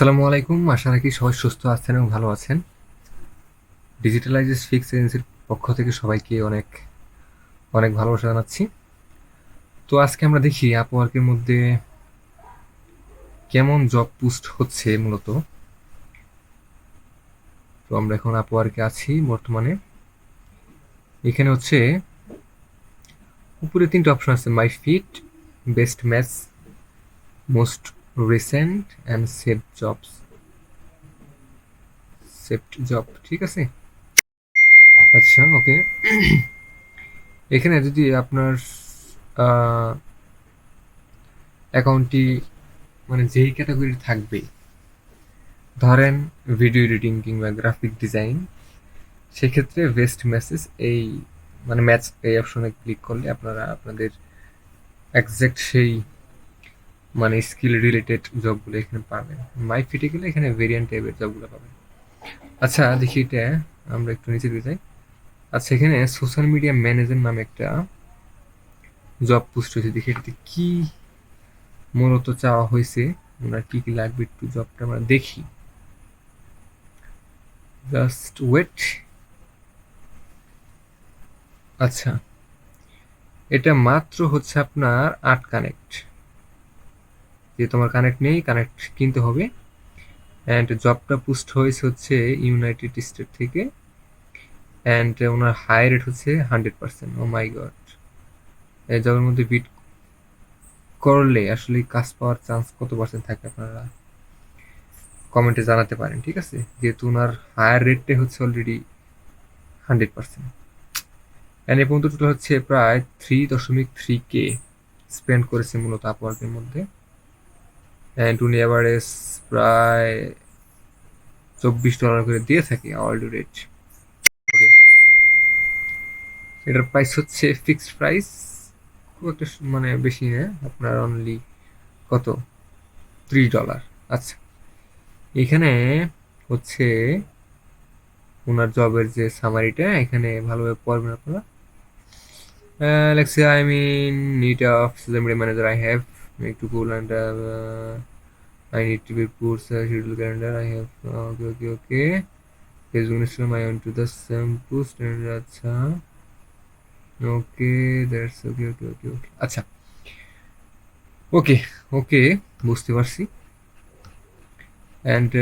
আসসালামু আলাইকুম। আশা রাখি সবাই সুস্থ আছেন এবং ভালো আছেন। ডিজিটালাইজেস ফিক্স এজেন্সির পক্ষ থেকে সবাইকে অনেক অনেক ভালোবাসা জানাচ্ছি। তো আজকে আমরা দেখি আপওয়ার্কের মধ্যে কেমন জব পোস্ট হচ্ছে মূলত। তো আমরা এখন আপওয়ার্কে আছি বর্তমানে। এখানে হচ্ছে উপরে তিনটে অপশন আছে my fit best match most recent and save jobs saved job ঠিক আছে? আচ্ছা ওকে এখানে যদি আপনার অ্যাকাউন্টটি মানে যেই ক্যাটাগরি থাকবে, ধরেন ভিডিও এডিটিং কিংবা গ্রাফিক ডিজাইন সেক্ষেত্রে বেস্ট মেসেজ এই মানে ম্যাচ এই অপশনে ক্লিক করলে আপনারা আপনাদের একজ্যাক্ট সেই মানে স্কিল রিলেটেড জবগুলো এখানে পাবেন। মাই ফিটে গেলে এখানে ভেরিয়েন্ট টাইপের জবগুলো পাবেন। আচ্ছা দেখি এটা, আমরা একটু নিচে দিয়ে যাই। আচ্ছা এখানে সোশ্যাল মিডিয়া ম্যানেজার নামে একটা জব পোস্ট হয়েছে দেখি এটাতে কি মূলত চাওয়া হয়েছে। ওনার কি কি লাগবে একটু জবটা আমরা দেখি। জাস্ট ওয়েট আচ্ছা এটা মাত্র হচ্ছে আপনার আট কানেক্ট যে তোমার কানেক্ট নেই কানেক্ট কিনতে হবে। অ্যান্ড জবটা পুস্ট হয়েছে হচ্ছে ইউনাইটেড স্টেট থেকে। অ্যান্ড ওনার হাই রেট হচ্ছে hundred percent oh my god এই জবের মধ্যে বিট করলে আসলে কাজ পাওয়ার চান্স কত পার্সেন্ট থাকে আপনারা কমেন্টে জানাতে পারেন, ঠিক আছে? যেহেতু ওনার হায়ার রেটটাই হচ্ছে অলরেডি হান্ড্রেড পার্সেন্ট অ্যান্ড এ পর্যন্ত হচ্ছে প্রায় থ্রি দশমিক থ্রি কে স্পেন্ড করেছে মূলত আপওয়ার্কের মধ্যে। অ্যান্ড উনি অ্যাভারেজ প্রায় চব্বিশ ডলার করে দিয়ে থাকে আওয়ারলি রেট ওকে এটার প্রাইস হচ্ছে ফিক্সড প্রাইস খুব একটা মানে বেশি না, আপনার অনলি কত? ত্রিশ ডলার আচ্ছা। এখানে হচ্ছে ওনার জবের যে সামারিটা এখানে ভালোভাবে পড়বেন আপনারা। Say I mean need of manager I have make to cool and uh, I need to be put uh, schedule calendar I have uh, okay okay okay Facebook Instagram I want to the same post and আচ্ছা okay that's okay okay okay okay আচ্ছা ওকে ওকে বুঝতে পারছি and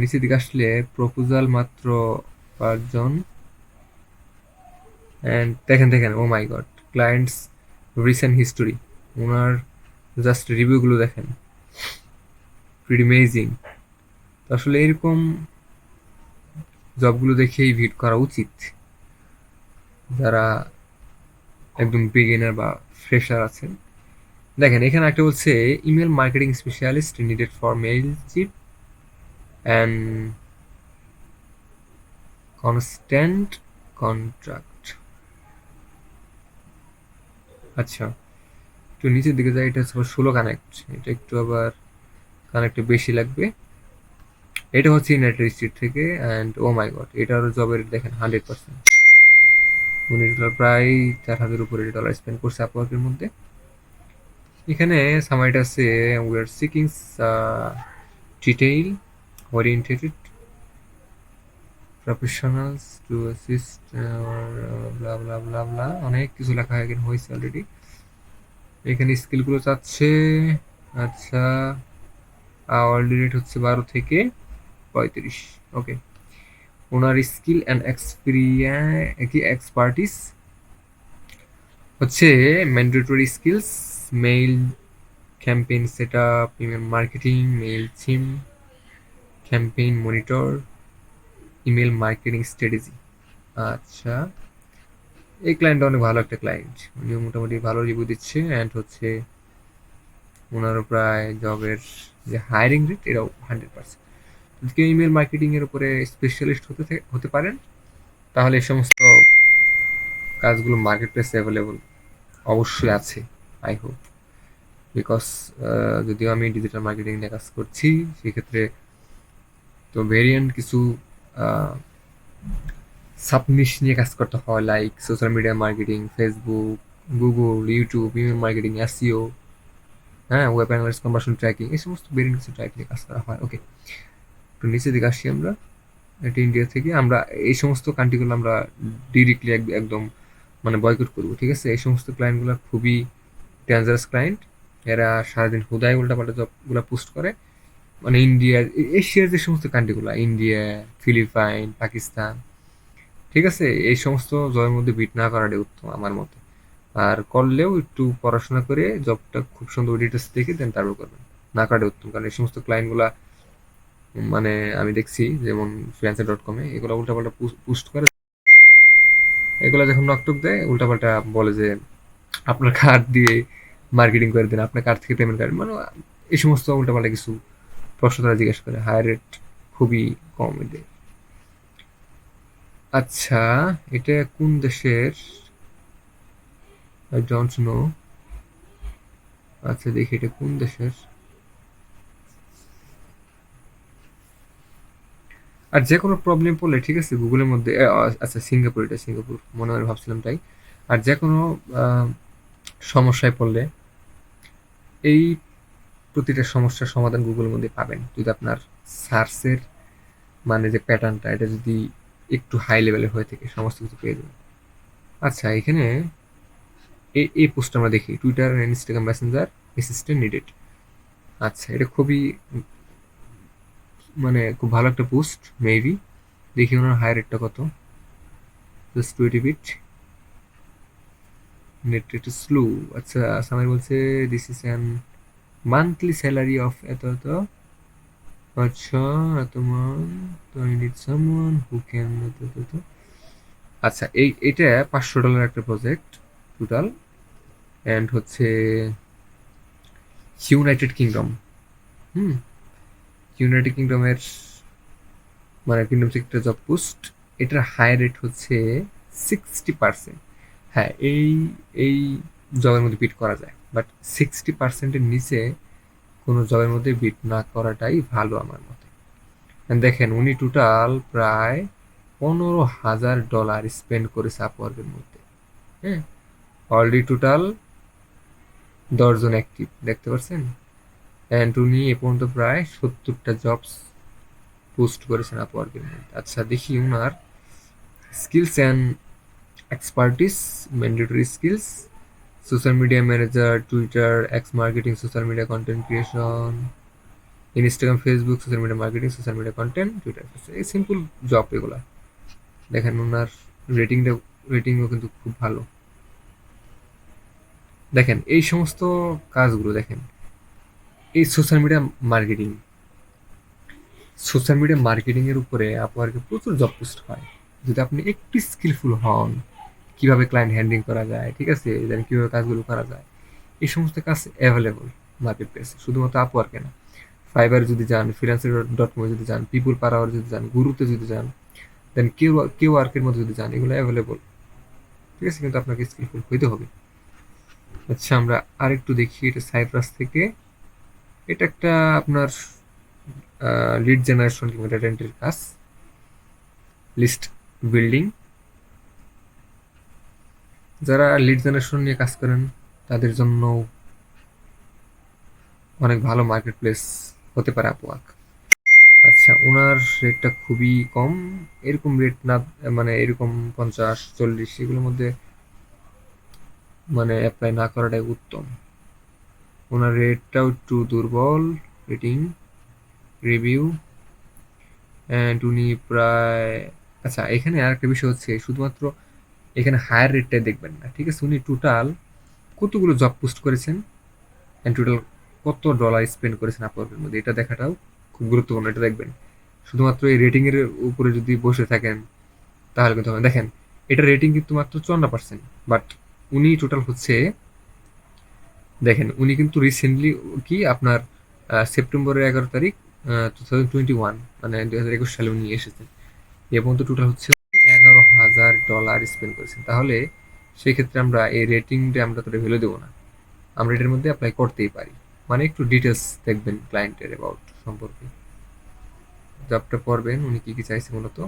নিচের দিকে আসলে proposal মাত্র পাঁচজন and দেখেন দেখেন ও my god clients recent history owner just রিভিউগুলো দেখেন। প্রিটি তো আসলে এরকম জবগুলো দেখেই ভিড করা উচিত। যারা একদম বিগিনার বা ফ্রেশার আছেন। দেখেন, এখানে একটা বলছে email marketing specialist needed for Mailchimp and constant contract আচ্ছা। একটু নিচের দিকে যাই, এটা হচ্ছে ষোলো কানেক্ট এটা একটু আবার কানেক্টে বেশি লাগবে। এটা হচ্ছে ইউনাইটেড স্টেট থেকে অ্যান্ড ও মাই গড এটা এটার জবের দেখেন হান্ড্রেড পার্সেন্ট উনি ডলার প্রায় চার হাজার উপরে ডলার স্পেন্ড করছে আপওয়ার্কের মধ্যে। এখানে সামাইট আছে we are seeking detail oriented professionals to assist blah blah blah অনেক কিছু লেখা এখানে হয়েছে অলরেডি এখানে স্কিলগুলো চাচ্ছে। আচ্ছা আওয়ারলি রেট হচ্ছে বারো থেকে পঁয়ত্রিশ। Okay owner skill and experience কি? এক্সপার্টিস হচ্ছে mandatory skills mail campaign set up email marketing mail theme campaign monitor email marketing strategy আচ্ছা। এই ক্লায়েন্টটা অনেক ভালো একটা ক্লায়েন্ট উনি মোটামুটি ভালো রিভিউ দিচ্ছে অ্যান্ড হচ্ছে ওনারও প্রায় জবের যে হায়ারিং রেট এটাও হান্ড্রেড পার্সেন্ট যদি কেউ ইমেল মার্কেটিংয়ের উপরে স্পেশালিস্ট হতে হতে পারেন। তাহলে এই সমস্ত কাজগুলো মার্কেট প্লেসে অ্যাভেলেবল অবশ্যই আছে আই হোপ বিকজ যদিও আমি ডিজিটাল মার্কেটিং নিয়ে কাজ করছি, সেক্ষেত্রে তো ভেরিয়েন্ট কিছু সাবনিশ নিয়ে কাজ করতে হয় like social media marketing Facebook Google YouTube email marketing SEO হ্যাঁ ওয়েব অ্যানালাইস কনভার্সন ট্র্যাকিং এই সমস্ত বেরিং কিছু ট্র্যাকিং কাজ করা হয় ওকে একটু নিচে দিকে আসি আমরা, এটা ইন্ডিয়া থেকে, আমরা এই সমস্ত কান্ট্রিগুলো আমরা ডিরেক্টলি একদম মানে বয়কট করব, ঠিক আছে? এই সমস্ত ক্লায়েন্টগুলো খুবই ডেঞ্জারাস ক্লায়েন্ট এরা সারাদিন হুদায় উল্টাপাল্টা জবগুলো পোস্ট করে মানে ইন্ডিয়া এশিয়ার যে সমস্ত কান্ট্রিগুলো ইন্ডিয়া ফিলিপাইন পাকিস্তান ঠিক আছে? এই সমস্ত জবের মধ্যে বিট না করাটাই উত্তম আমার মতে। আর করলেও একটু পড়াশোনা করে জবটা খুব সুন্দর ডিটেলস দেখে দেন তারপর করবেন। না করাটাই উত্তম, কারণ এই সমস্ত ক্লায়েন্টগুলা মানে আমি দেখছি যেমন ফ্রিল্যান্সার ডট কমে এগুলো উল্টাপাল্টা পোস্ট করে। এগুলো যখন নকটক দেয়, উল্টাপাল্টা বলে যে, আপনার কার্ড দিয়ে মার্কেটিং করে দেন, আপনার কার্ড থেকে পেমেন্ট করেন মানে এই সমস্ত উল্টাপাল্টা কিছু প্রশ্ন তারা জিজ্ঞেস করে। হাই রেট খুবই কম এদের। আচ্ছা এটা কোন দেশের? আই ডোন্ট নো আচ্ছা দেখি এটা কোন দেশের? আর যে কোনো প্রবলেম পড়লে, ঠিক আছে গুগলের মধ্যে আচ্ছা সিঙ্গাপুর এটা সিঙ্গাপুর মনে হয় ভাবছিলাম তাই। আর যে কোনো সমস্যায় পড়লে, এই প্রতিটা সমস্যার সমাধান গুগলের মধ্যে পাবেন। যদি আপনার সার্চের মানে যে প্যাটার্নটা এটা যদি একটু হাই লেভেলের হয়ে থাকে সমস্ত কিছু পেয়ে যাবে। আচ্ছা এখানে এই এই পোস্ট আমরা দেখি। Twitter and Instagram messenger assistant needed আচ্ছা এটা খুবই মানে খুব ভালো একটা পোস্ট মেবি দেখি ওনার হাই রেটটা কত। Just twenty bit net rate slow আচ্ছা সামাই বলছে this is an monthly salary of এত এত। আচ্ছা এত মান তো I need someone who can আচ্ছা এই, এটা পাঁচশো ডলার একটা প্রজেক্ট টোটাল অ্যান্ড হচ্ছে ইউনাইটেড কিংডম হুম? ইউনাইটেড কিংডমের মানে কিংডম সেক্টর জব পোস্ট এটার হাই রেট হচ্ছে সিক্সটি পার্সেন্ট হ্যাঁ এই এই জবের মধ্যে বিট করা যায় বাট সিক্সটি পার্সেন্টের নিচে কোনো জবের মধ্যে বিট না করাটাই ভালো আমার মতে। দেখেন, উনি টোটাল প্রায় পনেরো হাজার ডলার স্পেন্ড করেছে আপওয়ার্কের মধ্যে। হ্যাঁ? অলরেডি টোটাল দশজন অ্যাক্টিভ দেখতে পাচ্ছেন? অ্যান্ড উনি এ পর্যন্ত প্রায় সত্তরটা জবস পোস্ট করেছেন আপওয়ার্কের মধ্যে। আচ্ছা দেখি উনার skills and expertise mandatory skills social media manager Twitter X marketing social media content creation Instagram Facebook social media marketing social media content Twitter এই সিম্পল জব এগুলা। দেখেন ওনার রেটিংটা রেটিংও কিন্তু খুব ভালো। দেখেন, এই সমস্ত কাজগুলো দেখেন। এই social media marketing social media মার্কেটিংয়ের উপরে আপনাকে প্রচুর জব পোস্ট হয়। যদি আপনি একটু স্কিলফুল হন কীভাবে ক্লায়েন্ট হ্যান্ডিং করা যায়, ঠিক আছে? দেন কীভাবে কাজগুলো করা যায়? এই সমস্ত কাজ অ্যাভেলেবল মার্কেট প্লেসে শুধুমাত্র আপওয়ার্কে না। ফাইবার যদি যান ফ্রিলান্সার ডট কমে যদি যান পিপুল পার যদি যান গুরুতে যদি যান দেন কেউ কেউ ওয়ার্কের মধ্যে যদি যান, এগুলো অ্যাভেলেবল ঠিক আছে? কিন্তু আপনাকে স্কিলফুল হইতে হবে। আচ্ছা আমরা আরেকটু দেখি, এটা সাইপ্রাস থেকে। এটা একটা আপনার লিড জেনারেশন কিংবা ডেটা কাজ। লিস্ট বিল্ডিং যারা লিড জেনারেশন নিয়ে কাজ করেন, তাদের জন্য অনেক ভালো মার্কেট প্লেস হতে পারে আপওয়ার্ক আচ্ছা ওনার রেটটা খুবই কম। এরকম রেট না মানে এরকম পঞ্চাশ, চল্লিশ, এগুলোর মধ্যে মানে অ্যাপ্লাই না করাটাই উত্তম। ওনার রেটটাও একটু দুর্বল রেটিং রিভিউ অ্যান্ড উনি প্রায় আচ্ছা এখানে আরেকটা বিষয় হচ্ছে, শুধুমাত্র এখানে হায়ার রেটটাই দেখবেন না, ঠিক আছে? উনি টোটাল কতগুলো জব পোস্ট করেছেন অ্যান্ড টোটাল কত ডলার স্পেন্ড করেছেন আপনাদের মধ্যে? এটা দেখাটাও খুব গুরুত্বপূর্ণ, এটা দেখবেন। শুধুমাত্র এই রেটিংয়ের উপরে যদি বসে থাকেন, তাহলে কিন্তু দেখেন, এটা রেটিং কিন্তু মাত্র চুয়ান্ন পার্সেন্ট বাট উনি টোটাল হচ্ছে, দেখেন, উনি কিন্তু রিসেন্টলি কি আপনার সেপ্টেম্বরের এগারো তারিখ টু থাউজেন্ড টোয়েন্টি ওয়ান মানে দু হাজার একুশ সালে উনি এসেছেন। এ পর্যন্ত টোটাল হচ্ছে ডলার স্পেন্ড করেছেন, তাহলে সেক্ষেত্রে আমরা এই রেটিংটা আমরা তোটা ভ্যালু দেবো না। আমরা এটার মধ্যে অ্যাপ্লাই করতেই পারি। মানে একটু ডিটেলস দেখবেন ক্লায়েন্টের অ্যাবাউট সম্পর্কে। জবটা পড়বেন উনি কী কী চাইছে মূলত?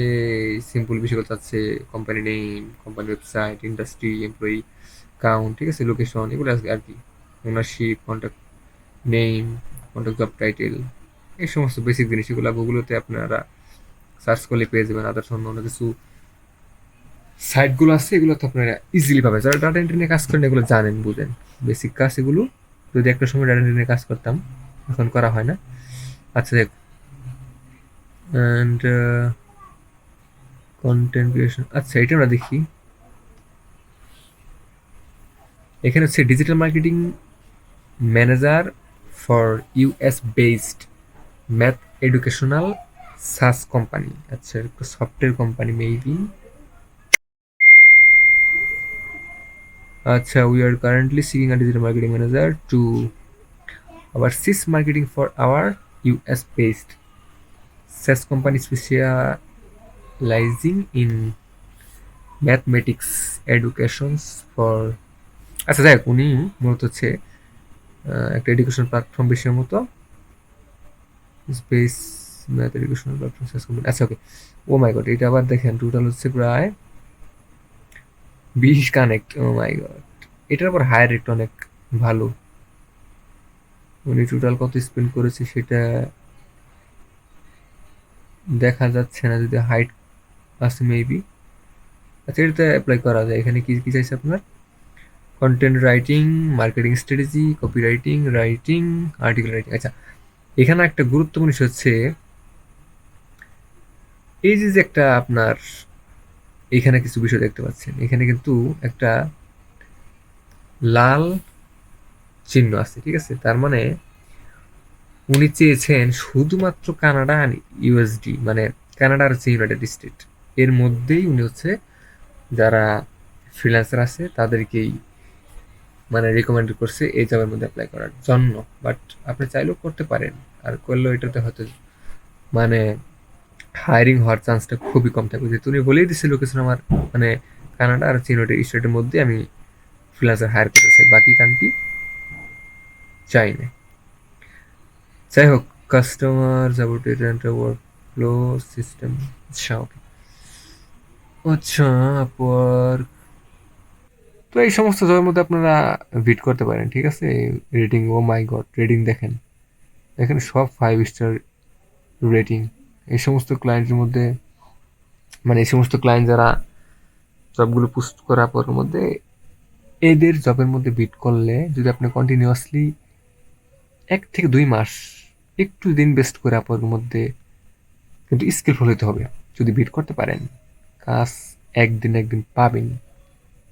এই সিম্পল বিষয়গুলো চাচ্ছে company name company website industry employee count ঠিক আছে লোকেশন এগুলো আসবে আর কি। Ownership contact name contact job title এই সমস্ত বেসিক জিনিস এগুলো গুগলোতে আপনারা সার্চ করলে পেয়ে যাবেন। আদার্স অন্য অন্য কিছু সাইটগুলো আছে, এগুলো তো আপনারা ইজিলি পাবেন। যারা ডাটা এন্ট্রি নিয়ে কাজ করেন, এগুলো জানেন, বুঝেন। বেসিক কাজ এগুলো, যদি একটা সময় ডাটা এন্ট্রি নিয়ে কাজ করতাম, এখন করা হয় না। আচ্ছা দেখ। অ্যান্ড কন্টেন্ট ক্রিয়েশন আচ্ছা এটা আমরা দেখি। এখানে হচ্ছে digital marketing manager for US based math educational SaaS company আচ্ছা সফটওয়্যার কোম্পানি মেবি আচ্ছা we are currently seeking a digital marketing manager to our cis marketing for our US based SaaS company specializing in mathematics educations for আচ্ছা হোক, উনি মূলত হচ্ছে একটা education platform বিষয়ের মতো space math educational platform company আচ্ছা ওকে ও মাই গড এটা আবার দেখেন টোটাল হচ্ছে প্রায় বিশ কানেক্ট ও মাই গড এটার পর হায়ার রেট অনেক ভালো। উনি টোটাল কত স্পেন্ড করেছে সেটা দেখা যাচ্ছে না, যদি হাইট আছে মেবি আচ্ছা এটাতে অ্যাপ্লাই করা যায়। এখানে কি কি চাইছে আপনার? Content writing marketing strategy copy writing writing article writing আচ্ছা এখানে একটা গুরুত্বপূর্ণ হচ্ছে, এই যে একটা আপনার এখানে কিছু বিষয় দেখতে পাচ্ছেন। এখানে কিন্তু একটা লাল চিহ্ন আছে, ঠিক আছে? তার মানে উনি চেয়েছেন শুধুমাত্র কানাডা আর ইউএসডি মানে কানাডা আর হচ্ছে ইউনাইটেড স্টেট। এর মধ্যেই উনি হচ্ছে যারা ফ্রিল্যান্সার আছে, তাদেরকেই মানে রেকমেন্ড করছে এই জবের মধ্যে অ্যাপ্লাই করার জন্য। বাট আপনি চাইলেও করতে পারেন। আর করলেও এটাতে হয়তো মানে হায়ারিং হওয়ার চান্সটা খুবই কম থাকবে। যে তুমি বলেই দিচ্ছে লোকেশন আমার মানে কানাডা আর ইউনাইটেড স্টেটের মধ্যে আমি ফ্রিল্যান্সার হায়ার করতে চাই বাকি কান্ট্রি চাই না যাই হোক customer and work flow system আচ্ছা ওকে আচ্ছা আপওয়ার্ক তো এই সমস্ত জবের মধ্যে আপনারা ভিট করতে পারেন, ঠিক আছে? Rating oh my god rating দেখেন। দেখেন সব ফাইভ স্টার রেটিং এই সমস্ত ক্লায়েন্টের মধ্যে মানে এই সমস্ত ক্লায়েন্ট যারা জবগুলো পোস্ট করার পরের মধ্যে, এদের জবের মধ্যে বিট করলে যদি আপনি কন্টিনিউয়াসলি এক থেকে দুই মাস একটু দিন ইনভেস্ট করে আপনার মধ্যে কিন্তু স্কিলফুল হতে হবে, যদি বিট করতে পারেন। কাজ একদিন একদিন পাবেন,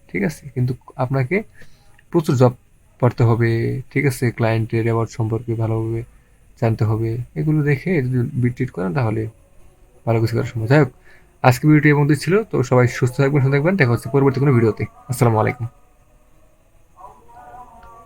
ঠিক আছে? কিন্তু আপনাকে প্রচুর জব পড়তে হবে, ঠিক আছে? ক্লায়েন্টের অ্যাওয়ার্ড সম্পর্কে ভালোভাবে জানতে হবে। এগুলো দেখে যদি বিট্রিট করেন তাহলে ভালো কিছু করার সম্ভব যাই হোক, আজকে ভিডিওটি এর মধ্যে ছিল। তো সবাই সুস্থ থাকবেন সুস্থ থাকবেন। দেখা হচ্ছে পরবর্তী কোনো ভিডিওতে। আসসালামু আলাইকুম।